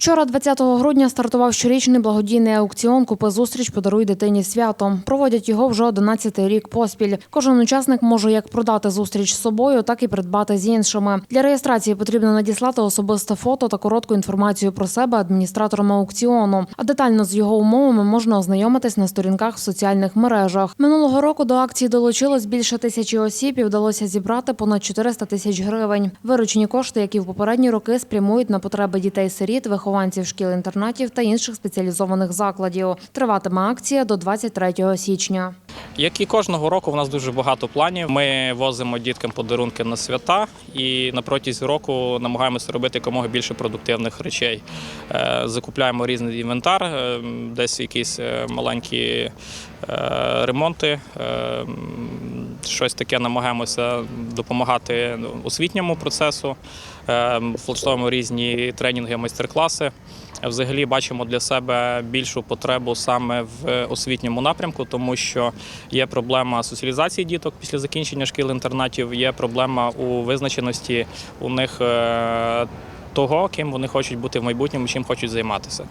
Вчора, 20 грудня, стартував щорічний благодійний аукціон Купи зустріч подаруй дитині свято. Проводять його вже 11-й рік поспіль. Кожен учасник може як продати зустріч з собою, так і придбати з іншими. Для реєстрації потрібно надіслати особисте фото та коротку інформацію про себе адміністраторам аукціону. А детально з його умовами можна ознайомитись на сторінках в соціальних мережах. Минулого року до акції долучилось більше тисячі осіб і вдалося зібрати понад 400 тисяч гривень. Виручені кошти, які в попередні роки спрямують на потреби дітей-сиріт, вихованців шкіл-інтернатів та інших спеціалізованих закладів. Триватиме акція до 23 січня. Як і кожного року, у нас дуже багато планів. Ми возимо діткам подарунки на свята і на протязі року намагаємося робити якомога більше продуктивних речей. Е, Закупляємо різний інвентар, е, десь якісь е, маленькі ремонти. Щось таке намагаємося допомагати освітньому процесу, е, влаштовуємо різні тренінги, майстер-класи. Взагалі бачимо для себе більшу потребу саме в освітньому напрямку, тому що є проблема соціалізації діток після закінчення шкіл-інтернатів, є проблема у визначеності у них е, того, ким вони хочуть бути в майбутньому, чим хочуть займатися.